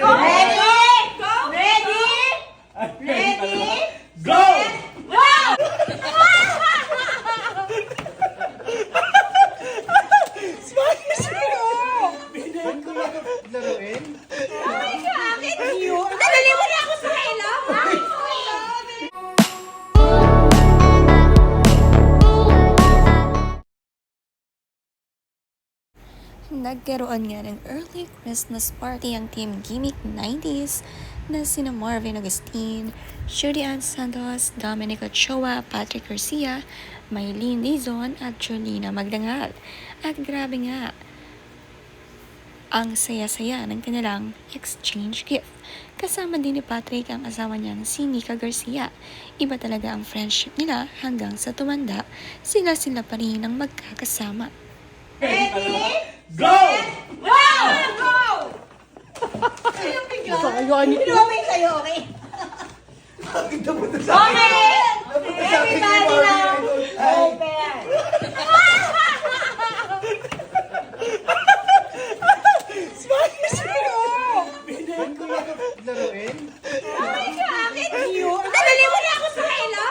Go! Nagkaroon nga ng early Christmas party ang Team Gimmick 90s na sina Marvin Agustin, Judy Ann Santos, Dominic Ochoa, Patrick Garcia, Maylene Dizon at Jolina Magdangal. At grabe nga, ang saya-saya ng kanilang exchange gift. Kasama din ni Patrick ang asawa niyang si Nika Garcia. Iba talaga ang friendship nila hanggang sa tumanda, sila-sila pa rin ang magkakasama. Ready? Go! Wow! Go! Sino bigla? Pinumay sa'yo, okay? Kita mo to Okay! Everybody now, open! Ba't ko lang laruin? Nadali mo na ako sa hello?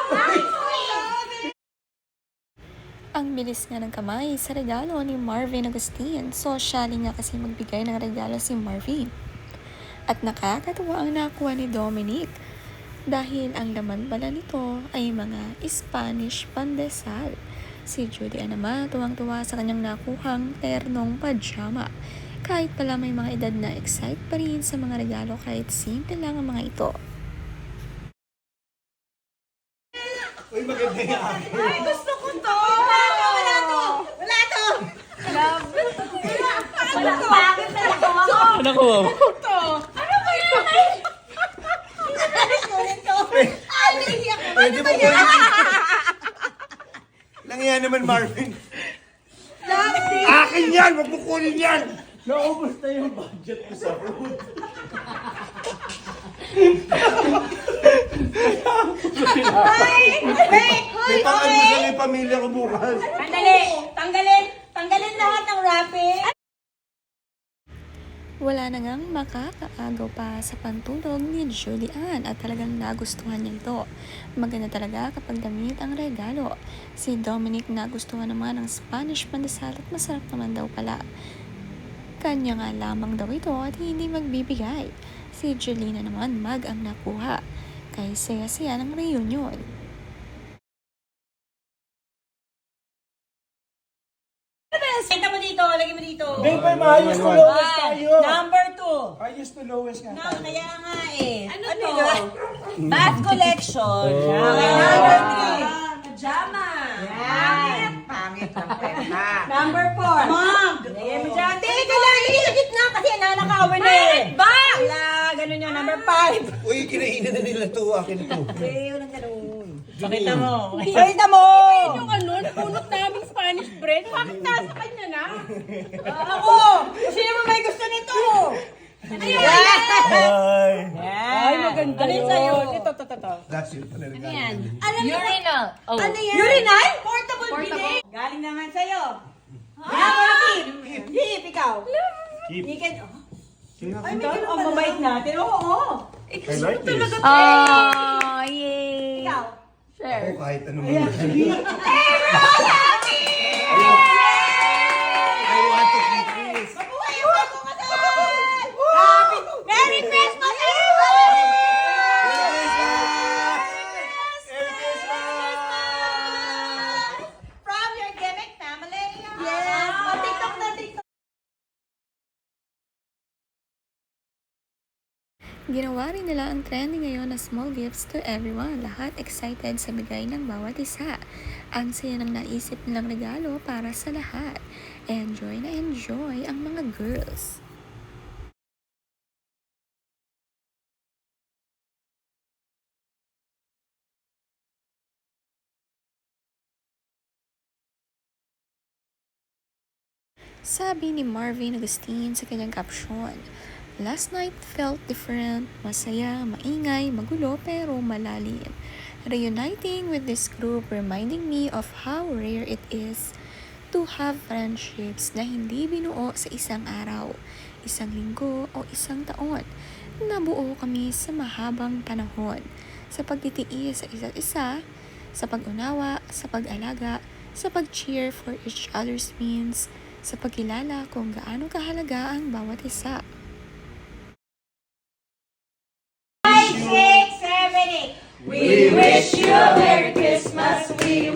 Ang bilis nga ng kamay sa regalo ni Marvin Agustin. Socially nga kasi magbigay ng regalo si Marvin. At nakakatuwa ang nakuha ni Dominic dahil ang laman pala nito ay mga Spanish pandesal. Si Judy naman tuwang-tuwa sa kanyang nakuhang ternong pajama. Kahit pala may mga edad na excite pa rin sa mga regalo kahit simple lang ang mga ito. Uy, maganda akin. Ay, gusto ko to! Wala to! Wala to! Wala to! Love! Wala! Bakit na ito ako? Ano ko? to? Ano ba yun? Ay, naiiyak ko. Pwede mo kunin. Lang yan naman, Marvin. Akin yan! Huwag mo kunin yan! Naubos na yung budget ko sa food. Ay! Wait! May pang-almusal yung pamilya ko bukas. Tanggalin! Tanggalin! Tanggalin lahat ng wrapping! Wala na ngang makakaagaw pa sa pantulog ni Julie Ann at talagang nagustuhan niya ito. Maganda talaga kapag damit ang regalo. Si Dominic nagustuhan naman ng Spanish pandesal at masarap naman daw pala. Kanya nga lamang daw ito at hindi magbibigay. Si Jelena naman mag ang nakuha. Kay saya-saya ng reunion. Babe, may maayos to lowest tayo. Number two. Ayos to lowest nga No, tayo. kaya nga eh. Ano, to? Bath collection. Okay, number three. Pajama. Yan. Pangit ang pwenta. Number four. Mug. Mo dyan. Teka lang, hindi sa gitna kasi nanakawin na eh. Ba? Wala, ganun yun. Number five. Uy, kinainan na nila to. Akin to. Eh, walang ganun. Pakita mo. Pakita mo! Yung ano, napulot namin Spanish bread. Bakit nasa kanya na? Ako! Sino mo may gusto nito? Ayan! Ay! Ay, maganda Ano yun sa'yo? Ito, ito, ito. That's it. Ano yan? Alam mo, Urinal. Oh. ano yan? Urinal? Portable, bidet. Galing naman sa'yo. Ah! Keep. Keep, ikaw. Keep. You can, oh. Ay, may ganun Ang mabait natin. Oo, oo. I like this. Oh, yay. Ikaw. ako kahit ano man yan. I want to keep this. Mabuhay ang bagong kasal! Happy Merry Christmas, everyone! From your gimmick family. Yes. Oh, TikTok na TikTok. Ginawa rin nila ang trending ngayon na small gifts to everyone. Lahat excited sa bigay ng bawat isa. Ang saya ng naisip nilang regalo para sa lahat. Enjoy na enjoy ang mga girls. Sabi ni Marvin Agustin sa kanyang caption, Last night felt different, masaya, maingay, magulo pero malalim. Reuniting with this group reminding me of how rare it is to have friendships na hindi binuo sa isang araw. isang linggo o isang taon. Nabuo kami sa mahabang panahon, sa pagtitiis sa isa't isa, sa pag-unawa, sa pag-alaga, sa pag-cheer for each other's wins, sa pagkilala kung gaano kahalaga ang bawat isa. We wish you a Merry Christmas. We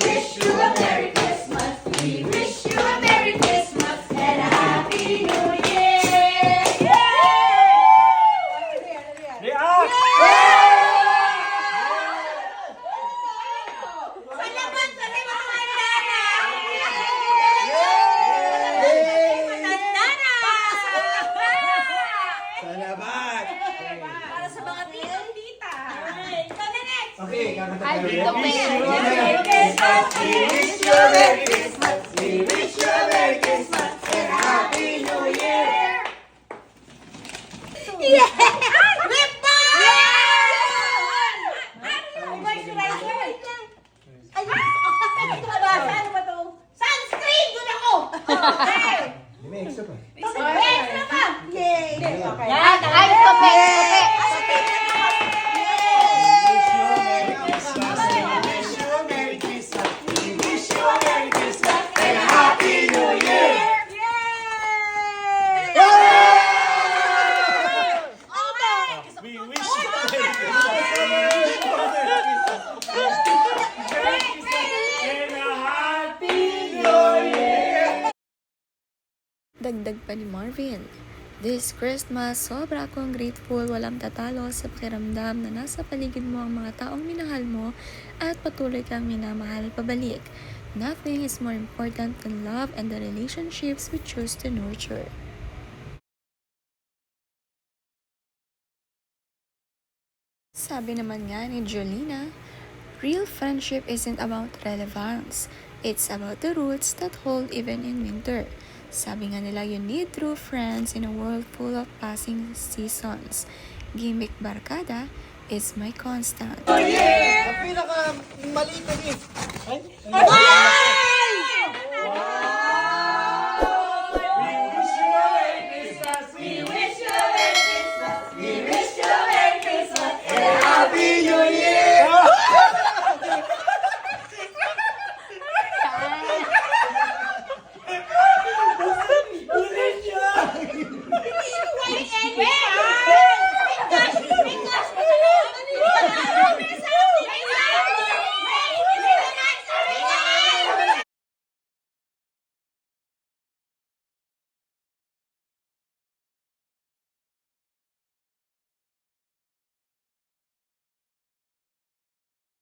Okay, kakanta Ay, tayo. We wish you a Merry Christmas! We wish you a Merry Christmas and Happy New Year! Yeah! Lip balm! Ano moisturizer? Ay, ito ba ba? Ano ba to? Sunscreen! Doon ako! Okay! May extra pa. Okay, extra pa! Yay! Okay. Yan, ay, tope, tope. We wish you a Merry Christmas and a Happy New Year! Dagdag pa ni Marvin. This Christmas, sobra akong grateful walang tatalo sa pakiramdam na nasa paligid mo ang mga taong minahal mo at patuloy kang minamahal pabalik. Nothing is more important than love and the relationships we choose to nurture. Sabi naman nga ni Jolina, real friendship isn't about relevance. It's about the roots that hold even in winter. Sabi nga nila, you need true friends in a world full of passing seasons. Gimmick Barkada is my constant. Ang pinaka maliit na gift. Ay, Wow!